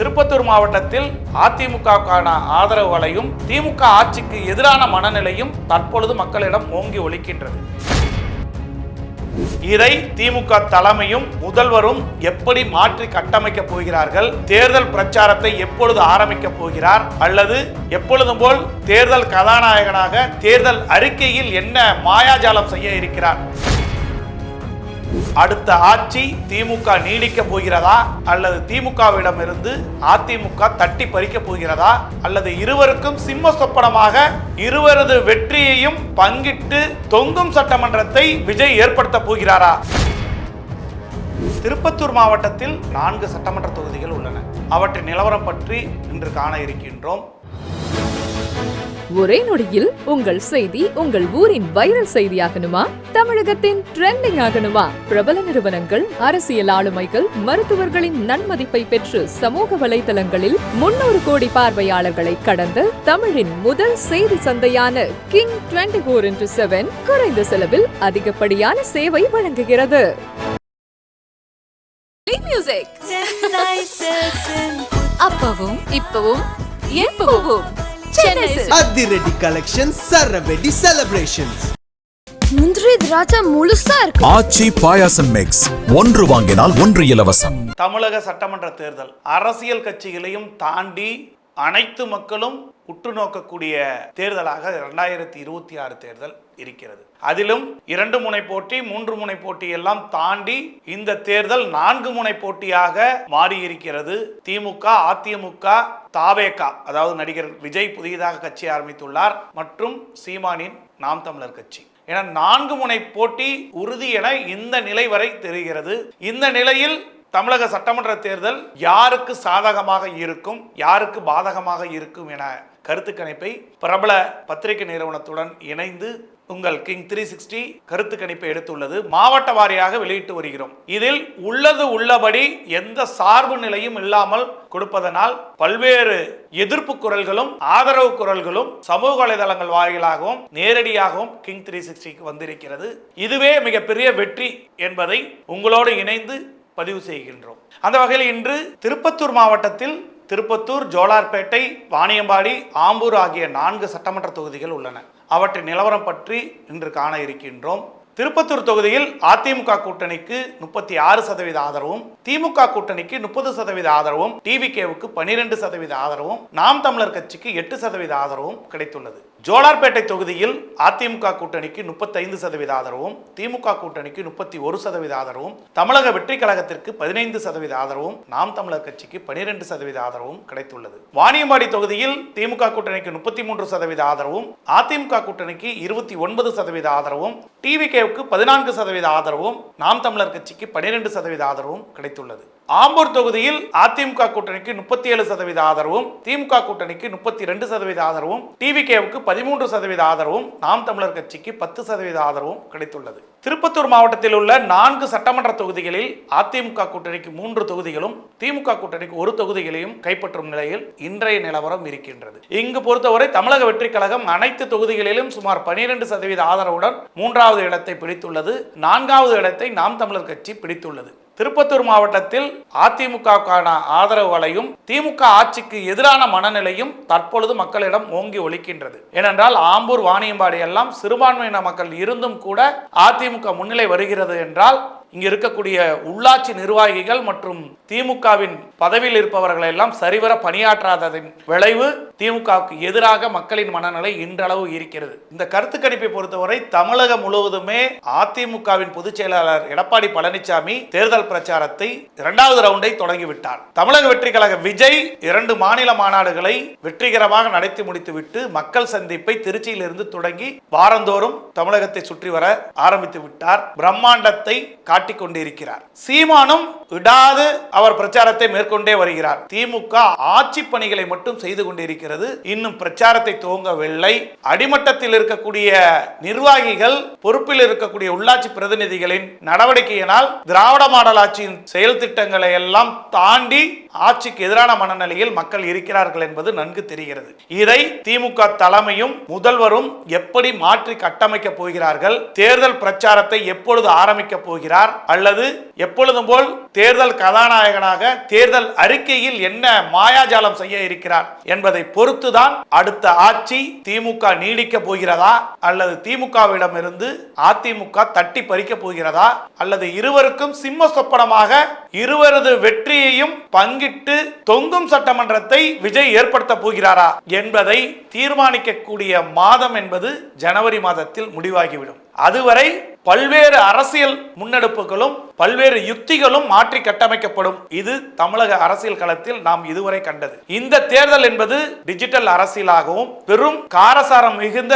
திருப்பத்தூர் மாவட்டத்தில் அதிமுகவுக்கான ஆதரவு வலையும் திமுக ஆட்சிக்கு எதிரான மனநிலையும் தற்பொழுது மக்களிடம் ஓங்கி ஒலிக்கின்றது. இதை திமுக தலைமையும் முதல்வரும் எப்படி மாற்றி கட்டமைக்க போகிறார்கள் தேர்தல் பிரச்சாரத்தை எப்பொழுது ஆரம்பிக்க போகிறார் அல்லது எப்பொழுதும் போல் தேர்தல் கதாநாயகனாக தேர்தல் அறிக்கையில் என்ன மாயாஜாலம் செய்ய இருக்கிறார்? அடுத்த ஆட்சி திமுக நீடிக்க போகிறதா அல்லது திமுகவிடம் இருந்து அதிமுக தட்டி பறிக்க போகிறதா அல்லது இருவருக்கும் சிம்ம சொப்பனமாக இருவரது வெற்றியையும் பங்கிட்டு தொங்கும் சட்டமன்றத்தை விஜய் ஏற்படுத்த போகிறாரா? திருப்பத்தூர் மாவட்டத்தில் நான்கு சட்டமன்ற தொகுதிகள் உள்ளன. அவற்றின் நிலவரம் பற்றி இன்று காண இருக்கின்றோம். ஒரே நொடியில் உங்கள் செய்தி உங்கள் ஊரின் வைரல் செய்தியாகணுமா? தமிழகத்தின் ட்ரெண்டிங் ஆகணுமா? பிரபல நிறுவனங்கள் அரசியல் ஆளுமைகள் மருத்துவர்களின் நன்மதிப்பை பெற்று சமூக வலைதளங்களில் முன்னூறு கோடி பார்வையாளர்களை கடந்த தமிழின் முதல் செய்தி சந்தையான king twenty four into seven குறைந்த செலவில் அதிகப்படியான சேவை வழங்குகிறது. அப்பவும் இப்பவும் எப்பவும். அதிரடி கலெக்ஷன் சரவெடி செலிப்ரேஷன்ஸ் முந்திரி திராட்சை முழுசா இருக்கு. ஆச்சி பாயாசம் மிக்ஸ் ஒன்று வாங்கினால் ஒன்று இலவசம். தமிழக சட்டமன்ற தேர்தல். அரசியல் கட்சிகளையும் தாண்டி அனைத்து மக்களும் உற்று நோக்கக்கூடிய தேர்தலாக இரண்டாயிரத்தி இருபத்தி ஆறு தேர்தல் இருக்கிறது. அதிலும் இரண்டு முனை போட்டி மூன்று முனை போட்டி எல்லாம் தாண்டி இந்த தேர்தல் நான்கு முனை போட்டியாக மாறியிருக்கிறது. திமுக அதிமுக தாவேகா அதாவது நடிகர் விஜய் புதியதாக கட்சி ஆரம்பித்துள்ளார் மற்றும் சீமானின் நாம் தமிழர் கட்சி. என நான்கு முனை போட்டி உறுதி என இந்த நிலை வரை தெரிகிறது. இந்த நிலையில் தமிழக சட்டமன்ற தேர்தல் யாருக்கு சாதகமாக இருக்கும் யாருக்கு பாதகமாக இருக்கும் என கருத்து கணிப்பை பிரபல பத்திரிகை நிறுவனத்துடன் இணைந்து உங்கள் கிங் த்ரீ சிக்ஸ்டி கருத்து கணிப்பை எடுத்துள்ளது மாவட்ட வாரியாக வெளியிட்டு வருகிறோம். இதில் உள்ளது உள்ளபடி எந்த சார்பு நிலையும் இல்லாமல் கொடுப்பதனால் பல்வேறு எதிர்ப்பு குரல்களும் ஆதரவு குரல்களும் சமூக வலைதளங்கள் வாயிலாகவும் நேரடியாகவும் கிங் த்ரீ சிக்ஸ்டிக்கு வந்திருக்கிறது. இதுவே மிகப்பெரிய வெற்றி என்பதை உங்களோடு இணைந்து பதிவு செய்கின்றோம். அந்த வகையில் இன்று திருப்பத்தூர் மாவட்டத்தில் திருப்பத்தூர் ஜோலார்பேட்டை வாணியம்பாடி ஆம்பூர் ஆகிய நான்கு சட்டமன்ற தொகுதிகள் உள்ளன. அவற்றின் நிலவரம் பற்றி இன்று காண இருக்கின்றோம். திருப்பத்தூர் தொகுதியில் அதிமுக கூட்டணிக்கு முப்பத்தி ஆறு சதவீத ஆதரவும் திமுக கூட்டணிக்கு முப்பது சதவீத ஆதரவும் டிவிகேவுக்கு பனிரெண்டு சதவீத ஆதரவும் நாம் தமிழர் கட்சிக்கு எட்டு சதவீத ஆதரவும் கிடைத்துள்ளது. ஜோலார்பேட்டை தொகுதியில் அதிமுக கூட்டணிக்கு முப்பத்தைந்து சதவீத ஆதரவும் திமுக கூட்டணிக்கு முப்பத்தி ஒரு சதவீத ஆதரவும் தமிழக வெற்றி கழகத்திற்கு பதினைந்து சதவீத ஆதரவும் நாம் தமிழர் கட்சிக்கு பனிரெண்டு சதவீத ஆதரவும் கிடைத்துள்ளது. வாணியம்பாடி தொகுதியில் திமுக கூட்டணிக்கு முப்பத்தி மூன்று சதவீத ஆதரவும் அதிமுக கூட்டணிக்கு இருபத்தி ஒன்பது சதவீத ஆதரவும் டிவிகே டிவிகேவுக்கு பதினான்கு சதவீத ஆதரவும் நாம் தமிழர் கட்சிக்கு பனிரெண்டு சதவீத ஆதரவும் கிடைத்துள்ளது. ஆம்பூர் தொகுதியில் அதிமுக கூட்டணிக்கு முப்பத்தி ஏழு சதவீத ஆதரவும் திமுக கூட்டணிக்கு முப்பத்தி ரெண்டு சதவீத ஆதரவும் டிவிகேவுக்கு பதிமூன்று சதவீத ஆதரவும் நாம் தமிழர் கட்சிக்கு பத்து சதவீத ஆதரவும் கிடைத்துள்ளது. திருப்பத்தூர் மாவட்டத்தில் உள்ள நான்கு சட்டமன்ற தொகுதிகளில் அதிமுக கூட்டணிக்கு மூன்று தொகுதிகளும் திமுக கூட்டணிக்கு ஒரு தொகுதிகளையும் கைப்பற்றும் நிலையில் இன்றைய நிலவரம் இருக்கின்றது. இங்கு பொறுத்தவரை தமிழக வெற்றி கழகம் அனைத்து தொகுதிகளிலும் சுமார் பனிரெண்டு சதவீத ஆதரவுடன் மூன்றாவது இடத்தை பிடித்துள்ளது. நான்காவது இடத்தை நாம் தமிழர் கட்சி பிடித்துள்ளது. திருப்பத்தூர் மாவட்டத்தில் அதிமுகவுக்கான ஆதரவு வலையும் திமுக ஆட்சிக்கு எதிரான மனநிலையும் தற்பொழுது மக்களிடம் ஓங்கி ஒலிக்கின்றது. ஏனென்றால் ஆம்பூர் வாணியம்பாடி எல்லாம் சிறுபான்மையின மக்கள் இருந்தும் கூட அதிமுக முன்னிலை வருகிறது என்றால் இங்க இருக்கக்கூடிய உள்ளாட்சி நிர்வாகிகள் மற்றும் திமுகவின் பதவியில் இருப்பவர்கள் எல்லாம் சரிவர பணியாற்றாததின் விளைவு திமுகவுக்கு எதிராக மக்களின் மனநிலை இன்றளவு இருக்கிறது. இந்த கருத்து கணிப்பை பொறுத்தவரை தமிழகம் முழுவதுமே அதிமுகவின் பொதுச் செயலாளர் எடப்பாடி பழனிசாமி தேர்தல் பிரச்சாரத்தை இரண்டாவது ரவுண்டை தொடங்கிவிட்டார். தமிழக வெற்றி கழக விஜய் இரண்டு மாநில மாநாடுகளை வெற்றிகரமாக நடத்தி முடித்துவிட்டு மக்கள் சந்திப்பை திருச்சியிலிருந்து தொடங்கி வாரந்தோறும் தமிழகத்தை சுற்றி வர ஆரம்பித்து விட்டார் பிரம்மாண்டத்தை கொண்டிருக்கிறார் சீமானும் விடாது அவர் பிரச்சாரத்தை மேற்கொண்டே வருகிறார். திமுக ஆட்சி பணிகளை மட்டும் செய்து கொண்டிருக்கிறது. இன்னும் பிரச்சாரத்தை துவங்கவில்லை. அடிமட்டத்தில் இருக்கக்கூடிய நிர்வாகிகள் பொறுப்பில் இருக்கக்கூடிய உள்ளாட்சி பிரதிநிதிகளின் நடவடிக்கையினால் திராவிட மாடல் ஆட்சியின் செயல் திட்டங்களை எல்லாம் தாண்டி ஆட்சிக்கு எதிரான மனநிலையில் மக்கள் இருக்கிறார்கள் என்பது நன்கு தெரிகிறது. இதை திமுக தலைமையும் முதல்வரும் எப்படி மாற்றி கட்டமைக்க போகிறார்கள்? தேர்தல் பிரச்சாரத்தை எப்பொழுது ஆரம்பிக்க போகிறார்? இருக்கிறார் அல்லது எப்பொழுதும் போல் தேர்தல் கதாநாயகனாக தேர்தல் அறிக்கையில் என்ன மாயாஜாலம் செய்ய இருக்கிறார் என்பதை பொறுத்துதான் அடுத்த ஆட்சி திமுக நீடிக்க போகிறதா அல்லது திமுகவிடம் இருந்து அதிமுக தட்டி பறிக்க போகிறதா அல்லது இருவருக்கும் சிம்ம சொப்பனமாக இருவரது வெற்றியையும் பங்கிட்டு தொங்கும் சட்டமன்றத்தை விஜய் ஏற்படுத்த போகிறாரா என்பதை தீர்மானிக்கக்கூடிய மாதம் என்பது ஜனவரி மாதத்தில் முடிவாகிவிடும். அதுவரை பல்வேறு அரசியல் முன்னெடுப்புகளும் பல்வேறு யுக்திகளும் மாற்றி கட்டமைக்கப்படும். இது தமிழக அரசியல் களத்தில் நாம் இதுவரை கண்டது. இந்த தேர்தல் என்பது டிஜிட்டல் அரசியலாகவும் பெரும் காரசாரம் மிகுந்த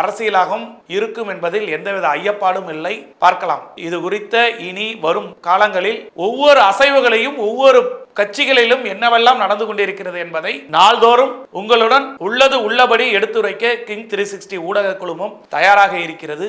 அரசியலாகவும் இருக்கும் என்பதில் எந்தவித ஐயப்பாடும் இல்லை. பார்க்கலாம். இது குறித்த இனி வரும் காலங்களில் ஒவ்வொரு அசைவுகளையும் ஒவ்வொரு கட்சிகளிலும் என்னவெல்லாம் நடந்து கொண்டிருக்கிறது என்பதை நாள்தோறும் உங்களுடன் உள்ளது உள்ளபடி எடுத்துரைக்க கிங் த்ரீ சிக்ஸ்டி ஊடக குழுமம் தயாராக இருக்கிறது.